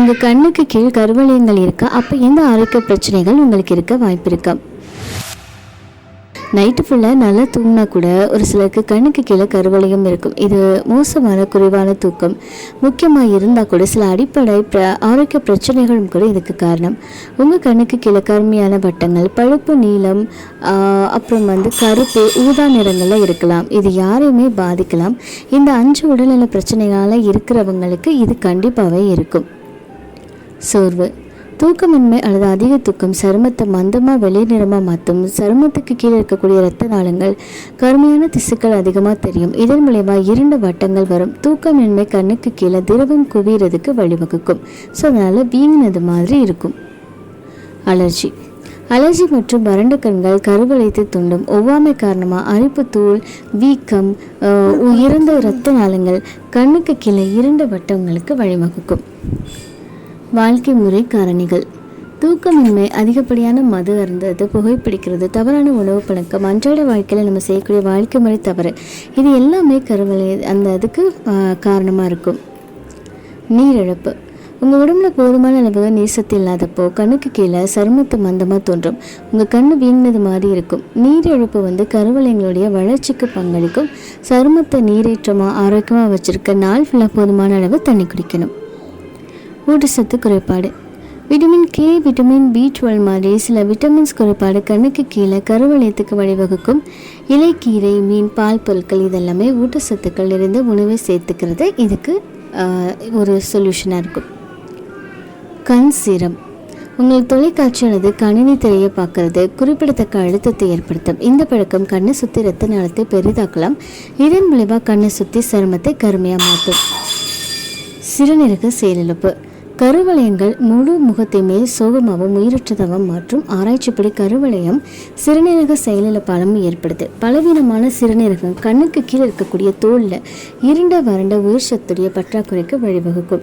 உங்கள் கண்ணுக்கு கீழ் கருவளையங்கள் இருக்கா? அப்போ எந்த ஆரோக்கிய பிரச்சனைகள் உங்களுக்கு இருக்க வாய்ப்பு இருக்கா? நைட்டு ஃபுல்லாக நல்லா தூங்கினா கூட ஒரு சிலருக்கு கண்ணுக்கு கீழே கருவளையம் இருக்கும். இது மோசமான குறைவான தூக்கம். முக்கியமாக இருந்தால் கூட சில அடிப்படை பிர ஆரோக்கிய பிரச்சனைகளும் கூட இதுக்கு காரணம். உங்கள் கண்ணுக்கு கீழே கருமையான வட்டங்கள் பழுப்பு நீளம் அப்புறம் வந்து கருப்பு ஊதா நிறங்களில் இருக்கலாம். இது யாரையுமே பாதிக்கலாம். இந்த அஞ்சு உடல்நல பிரச்சனைகளால் இருக்கிறவங்களுக்கு இது கண்டிப்பாகவே இருக்கும். சோர்வு. தூக்கமின்மை அல்லது அதிக தூக்கம் சருமத்தை மந்தமாக வெளி நிறமாக மாற்றும் சருமத்துக்கு கீழே இருக்கக்கூடிய இரத்த நாளங்கள் கருமையான திசுக்கள் அதிகமாக தெரியும். இதன் மூலயமா இரண்டு வட்டங்கள் வரும். தூக்கமின்மை கண்ணுக்கு கீழே திரவம் குவியறதுக்கு வழிவகுக்கும். ஸோ அதனால் வீங்கினது மாதிரி இருக்கும். அலர்ஜி. அலர்ஜி மற்றும் வறண்ட கண்கள் கருவளைத்து துண்டும். ஒவ்வாமை காரணமாக அரிப்பு தூள் வீக்கம் இறந்த இரத்த நாளங்கள் கண்ணுக்கு கீழே இரண்டு வட்டங்களுக்கு வழிவகுக்கும். வாழ்க்கை முறை காரணிகள். தூக்கமின்மை அதிகப்படியான மது அருந்தது புகைப்பிடிக்கிறது தவறான உணவு பழக்கம் அன்றாட வாழ்க்கையில் நம்ம செய்யக்கூடிய வாழ்க்கை முறை தவறு. இது எல்லாமே கருவளை அந்த அதுக்கு காரணமாக இருக்கும். நீரிழப்பு. உங்கள் உடம்புல போதுமான அளவு நீர் சத்து இல்லாதப்போ கண்ணுக்கு கீழே சருமத்து மந்தமாக தோன்றும். உங்கள் கண்ணு வீங்கினது மாதிரி இருக்கும். நீரிழப்பு வந்து கருவலைங்களுடைய வளர்ச்சிக்கு பங்களிக்கும். சருமத்தை நீரேற்றமாக ஆரோக்கியமாக வச்சுருக்க நாள் ஃபுல்லாக போதுமான அளவு தண்ணி குடிக்கணும். ஊட்டச்சத்து குறைபாடு. Vitamin K vitamin B twelve மாதிரி சில விட்டமின்ஸ் குறைபாடு கண்ணுக்கு கீழே கருவளையத்துக்கு வழிவகுக்கும். இலைக்கீரை மீன் பால் பொருட்கள் இதெல்லாமே ஊட்டச்சத்துக்கள் இருந்து உணவை சேர்த்துக்கிறது. இதுக்கு ஒரு சொல்யூஷனாக இருக்கும். கண் சீரம். உங்கள் தொலைக்காட்சி அல்லது கணினி திரையை பார்க்கறது குறிப்பிடத்தக்க அழுத்தத்தை ஏற்படுத்தும். இந்த பழக்கம் கண்ணை சுற்றி ரத்த நாளத்தை பெரிதாக்கலாம். இதன் விளைவாக கண்ணை சுற்றி சருமத்தை கருமையாக மாற்றும். சிறுநீருக்கு செயலிழப்பு. கருவளையங்கள் முழு முகத்தையுமே சோகமாகவும் உயிரற்றதாகவும் மாற்றும். ஆராய்ச்சிப்படி கருவளையம் சிறுநீரக செயலிழப்பாலும் ஏற்படுது. பலவீனமான சிறுநீரகம் கண்ணுக்கு கீழே இருக்கக்கூடிய தோலில் இருண்ட வறண்ட உயிர் சத்துடைய பற்றாக்குறைக்கு வழிவகுக்கும்.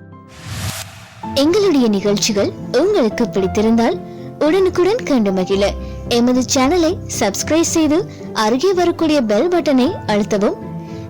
எங்களுடைய நிகழ்ச்சிகள் உங்களுக்கு பிடித்திருந்தால் உடனுக்குடன் கண்டு மகிழ. எமது சேனலை சப்ஸ்கிரைப் செய்து அருகே வரக்கூடிய பெல் பட்டனை அழுத்தவும்.